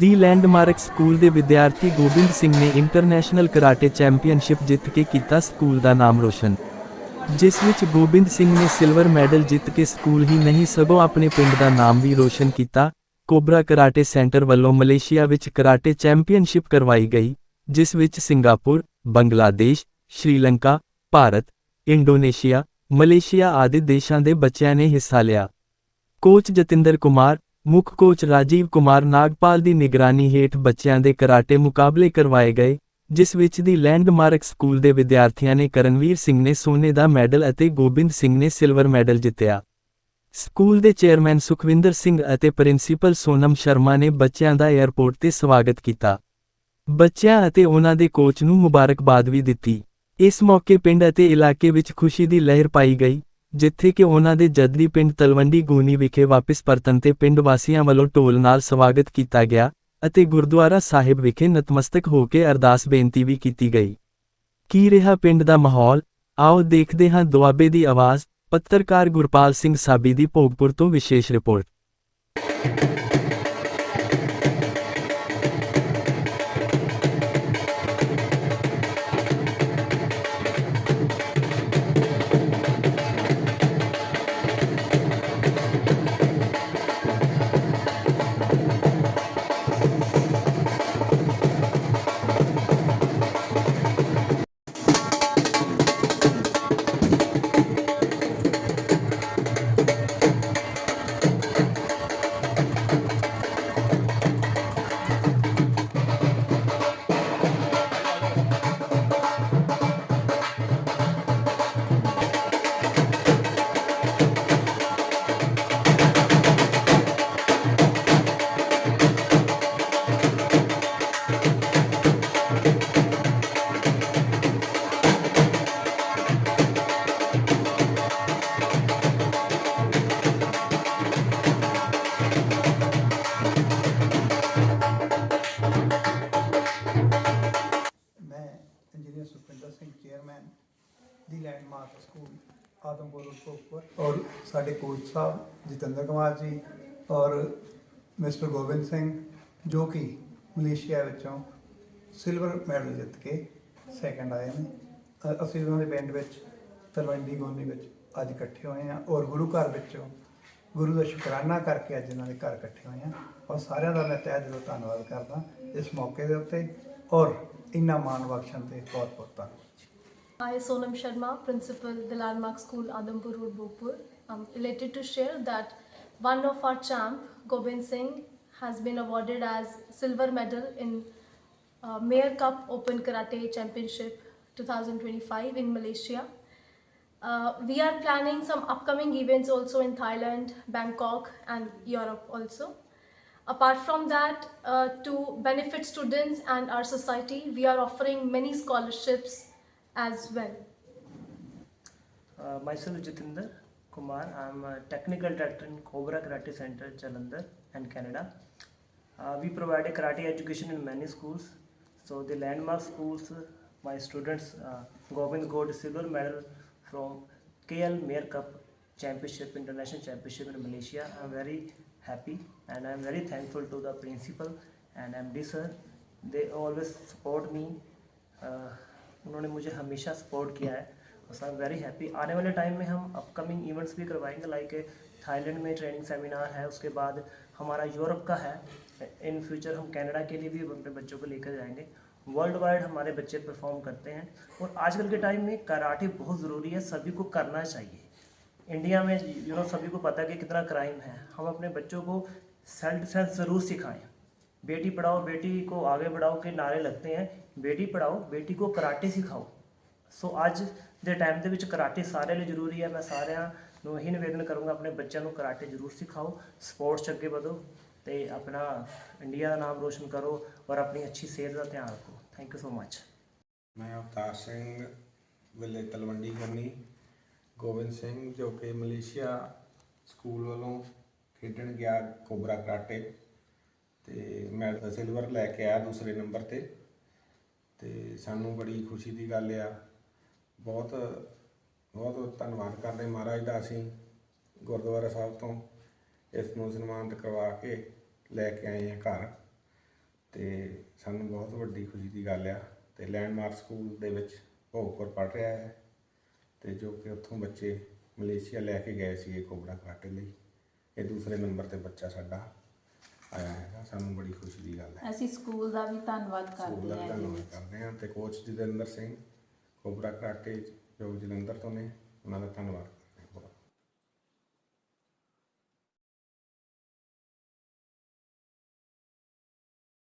ਦੀ landmark school ਦੇ ਵਿਦਿਆਰਥੀ ਗੋਬਿੰਦ ਸਿੰਘ ਨੇ ਇੰਟਰਨੈਸ਼ਨਲ ਕਰਾਟੇ ਚੈਂਪੀਅਨਸ਼ਿਪ ਜਿੱਤ ਕੇ ਕੀਤਾ ਸਕੂਲ ਦਾ ਨਾਮ ਰੋਸ਼ਨ। ਜਿਸ ਵਿੱਚ ਗੋਬਿੰਦ ਸਿੰਘ ਨੇ ਸਿਲਵਰ ਮੈਡਲ ਜਿੱਤ ਕੇ ਸਕੂਲ ਹੀ ਨਹੀਂ, ਸਗੋਂ ਆਪਣੇ ਪਿੰਡ ਦਾ ਨਾਮ ਵੀ ਰੋਸ਼ਨ ਕੀਤਾ। ਕੋਬਰਾ ਕਰਾਟੇ ਸੈਂਟਰ ਵੱਲੋਂ ਮਲੇਸ਼ੀਆ ਵਿੱਚ ਕਰਾਟੇ ਚੈਂਪੀਅਨਸ਼ਿਪ ਕਰਵਾਈ ਗਈ, ਜਿਸ ਵਿੱਚ Singapore, Bangladesh, Sri Lanka, Bharat, Indonesia, Malaysia ਆਦਿ ਦੇਸ਼ਾਂ ਦੇ ਬੱਚਿਆਂ ਨੇ ਹਿੱਸਾ ਲਿਆ। ਕੋਚ ਜਤਿੰਦਰ ਕੁਮਾਰ ਮੁੱਖ ਕੋਚ ਰਾਜੀਵ ਕੁਮਾਰ ਨਾਗਪਾਲ ਦੀ ਨਿਗਰਾਨੀ ਹੇਠ ਬੱਚਿਆਂ ਦੇ ਕਰਾਟੇ ਮੁਕਾਬਲੇ ਕਰਵਾਏ ਗਏ, ਜਿਸ ਵਿੱਚ ਦੀ ਲੈਂਡਮਾਰਕ ਸਕੂਲ ਦੇ ਵਿਦਿਆਰਥੀਆਂ ਨੇ ਕਰਨਵੀਰ ਸਿੰਘ ਨੇ ਸੋਨੇ ਦਾ ਮੈਡਲ ਅਤੇ ਗੋਬਿੰਦ ਸਿੰਘ ਨੇ ਸਿਲਵਰ ਮੈਡਲ ਜਿੱਤਿਆ। ਸਕੂਲ ਦੇ ਚੇਅਰਮੈਨ ਸੁਖਵਿੰਦਰ ਸਿੰਘ ਅਤੇ ਪ੍ਰਿੰਸੀਪਲ ਸੋਨਮ ਸ਼ਰਮਾ ਨੇ ਬੱਚਿਆਂ ਦਾ 에ਅਰਪੋਰਟ ਤੇ ਸਵਾਗਤ ਕੀਤਾ। ਬੱਚਿਆਂ ਅਤੇ ਉਹਨਾਂ ਦੇ ਕੋਚ ਨੂੰ ਮੁਬਾਰਕਬਾਦ ਵੀ ਦਿੱਤੀ। ਇਸ ਮੌਕੇ ਪਿੰਡ ਅਤੇ ਇਲਾਕੇ ਵਿੱਚ ਖੁਸ਼ੀ ਦੀ ਲਹਿਰ ਪਾਈ ਗਈ। ਜਿੱਥੇ ਕਿ ਉਹਨਾਂ ਦੇ ਜਦਲੀ ਪਿੰਡ ਤਲਵੰਡੀ ਗੂਨੀ ਵਿਖੇ ਵਾਪਸ ਪਰਤਣ ਤੇ ਪਿੰਡ ਵਾਸੀਆਂ ਵੱਲੋਂ ਢੋਲ ਨਾਲ ਸਵਾਗਤ ਕੀਤਾ ਗਿਆ ਅਤੇ ਗੁਰਦੁਆਰਾ ਸਾਹਿਬ ਵਿਖੇ ਨਤਮਸਤਕ ਹੋ ਕੇ ਅਰਦਾਸ ਬੇਨਤੀ ਵੀ ਕੀਤੀ ਗਈ। ਕੀ ਰਿਹਾ ਪਿੰਡ ਦਾ ਮਾਹੌਲ? ਆਓ ਦੇਖਦੇ ਹਾਂ ਦੁਆਬੇ ਦੀ ਆਵਾਜ਼, ਪੱਤਰਕਾਰ ਗੁਰਪਾਲ ਸਿੰਘ ਸਾਬੀ ਦੀ ਭੋਗਪੁਰ ਤੋਂ ਵਿਸ਼ੇਸ਼ ਰਿਪੋਰਟ। ਆਦਮਪੁਰ ਉਪਰ। ਔਰ ਸਾਡੇ ਕੋਚ ਸਾਹਿਬ ਜਤਿੰਦਰ ਕੁਮਾਰ ਜੀ ਔਰ ਮਿਸਟਰ ਗੋਬਿੰਦ ਸਿੰਘ, ਜੋ ਕਿ ਮਲੇਸ਼ੀਆ ਵਿੱਚੋਂ ਸਿਲਵਰ ਮੈਡਲ ਜਿੱਤ ਕੇ ਸੈਕੰਡ ਆਏ ਨੇ। ਅਸੀਂ ਉਹਨਾਂ ਦੇ ਪਿੰਡ ਵਿੱਚ, ਤਲਵੰਡੀ ਗੋਨੀ ਵਿੱਚ ਅੱਜ ਇਕੱਠੇ ਹੋਏ ਹਾਂ ਔਰ ਗੁਰੂ ਘਰ ਵਿੱਚੋਂ ਗੁਰੂ ਦਾ ਸ਼ੁਕਰਾਨਾ ਕਰਕੇ ਅੱਜ ਇਹਨਾਂ ਦੇ ਘਰ ਇਕੱਠੇ ਹੋਏ ਹਾਂ। ਔਰ ਸਾਰਿਆਂ ਦਾ ਮੈਂ ਤਹਿ ਦਿਲੋਂ ਧੰਨਵਾਦ ਕਰਦਾ ਇਸ ਮੌਕੇ ਦੇ ਉੱਤੇ। ਔਰ ਇੰਨਾ ਮਾਣ ਬਖਸ਼ਣ ਤੇ ਬਹੁਤ ਬਹੁਤ ਧੰਨਵਾਦ। Hi, Sonam Sharma, principal, the Landmark School, Adampur Road, Bhopur. I'm elated to share that one of our champ, Gobind Singh, has been awarded as silver medal in uh, Mayor Cup Open Karate Championship 2025 in Malaysia. Uh, we are planning some upcoming events also in Thailand, Bangkok, and Europe also. Apart from that, uh, to benefit students and our society, we are offering many scholarships as well. Uh, myself Jitinder Kumar. I'm a technical director in Cobra Karate Center, Jalandhar and Canada. Uh, we provide a karate education in many schools. So the landmark schools, uh, my students, uh, Govind got silver medal from KL Mayor Cup Championship, International Championship in Malaysia. I'm very happy and I'm very thankful to the principal and MD sir. They always support me. Uh, उन्होंने मुझे हमेशा support किया है और sir very happy आने वाले time में हम अपकमिंग इवेंट्स भी करवाएँगे लाइक थाईलैंड में ट्रेनिंग सेमिनार है, उसके बाद हमारा यूरोप का है. इन फ्यूचर हम कनाडा के लिए भी अपने बच्चों को लेकर जाएँगे. वर्ल्ड वाइड हमारे बच्चे परफॉर्म करते हैं. और आजकल के टाइम में कराटे बहुत ज़रूरी है, सभी को करना चाहिए. इंडिया में यू नो सभी को पता है कि कितना क्राइम है. हम अपने बच्चों को सेल्फ डिफेंस ज़रूर सिखाएँ. बेटी पढ़ाओ बेटी को आगे बढ़ाओ के नारे लगते हैं ਬੇਟੀ ਪੜਾਓ ਬੇਟੀ ਕੋ ਕਰਾਟੇ ਸਿਖਾਓ ਸੋ ਅੱਜ ਦੇ ਟਾਈਮ ਦੇ ਵਿੱਚ ਕਰਾਟੇ ਸਾਰਿਆਂ ਲਈ ਜ਼ਰੂਰੀ ਹੈ ਮੈਂ ਸਾਰਿਆਂ ਨੂੰ ਇਹੀ ਨਿਵੇਦਨ ਕਰੂੰਗਾ ਆਪਣੇ ਬੱਚਿਆਂ ਨੂੰ ਕਰਾਟੇ ਜ਼ਰੂਰ ਸਿਖਾਓ ਸਪੋਰਟਸ 'ਚ ਅੱਗੇ ਵਧੋ ਤੇ ਆਪਣਾ ਇੰਡੀਆ ਦਾ ਨਾਮ ਰੋਸ਼ਨ ਕਰੋ ਔਰ ਆਪਣੀ ਅੱਛੀ ਸਿਹਤ ਦਾ ਧਿਆਨ ਰੱਖੋ ਥੈਂਕ ਯੂ ਸੋ ਮੱਚ ਮੈਂ ਅਵਤਾਰ ਸਿੰਘ ਵਿਲੇ ਤਲਵੰਡੀ ਗੰਨੀ ਗੋਬਿੰਦ ਸਿੰਘ ਜੋ ਕਿ ਮਲੇਸ਼ੀਆ ਸਕੂਲ ਵੱਲੋਂ ਖੇਡਣ ਗਿਆ ਕੋਬਰਾ ਕਰਾਟੇ ਤੇ ਮੈਡਲ ਸਿਲਵਰ ਲੈ ਕੇ ਆਇਆ ਦੂਸਰੇ ਨੰਬਰ ਤੇ। ਤੇ ਸਾਨੂੰ ਬੜੀ ਖੁਸ਼ੀ ਦੀ ਗੱਲ ਆ। ਬਹੁਤ ਬਹੁਤ ਧੰਨਵਾਦ ਕਰਦੇ ਮਹਾਰਾਜ ਦਾ ਅਸੀਂ ਗੁਰਦੁਆਰਾ ਸਾਹਿਬ ਤੋਂ ਇਸ ਨੂੰ ਸਨਮਾਨਿਤ ਕਰਵਾ ਕੇ ਲੈ ਕੇ ਆਏ ਹਾਂ ਘਰ। ਤੇ ਸਾਨੂੰ ਬਹੁਤ ਵੱਡੀ ਖੁਸ਼ੀ ਦੀ ਗੱਲ ਆ। ਤੇ ਲੈਂਡਮਾਰਕ ਸਕੂਲ ਦੇ ਵਿੱਚ ਭੋਗਪੁਰ ਪੜ ਰਿਹਾ ਹੈ। ਤੇ ਜੋ ਕਿ ਉੱਥੋਂ ਬੱਚੇ ਮਲੇਸ਼ੀਆ ਲੈ ਕੇ ਗਏ ਸੀਗੇ ਕੋਬੜਾ ਕਰਾਟੇ ਲਈ। ਇਹ ਦੂਸਰੇ ਨੰਬਰ ਤੇ ਬੱਚਾ ਸਾਡਾ। ਆਇਆ ਹੈਗਾ ਸਾਨੂੰ ਬੜੀ ਖੁਸ਼ੀ ਦੀ ਗੱਲ ਹੈ। ਅਸੀਂ ਸਕੂਲ ਦਾ ਵੀ ਧੰਨਵਾਦ ਸਕੂਲ ਦਾ ਕਰਦੇ ਹਾਂ ਇਹਦੇ ਧੰਨਵਾਦ ਵਿੱਚ ਕਰਦੇ ਹਾਂ ਤੇ coach Jatinder Singh Cobra karate ਜੋ ਜਲੰਧਰ ਤੋਂ ਨੇ ਉਹਨਾਂ ਦਾ ਧੰਨਵਾਦ।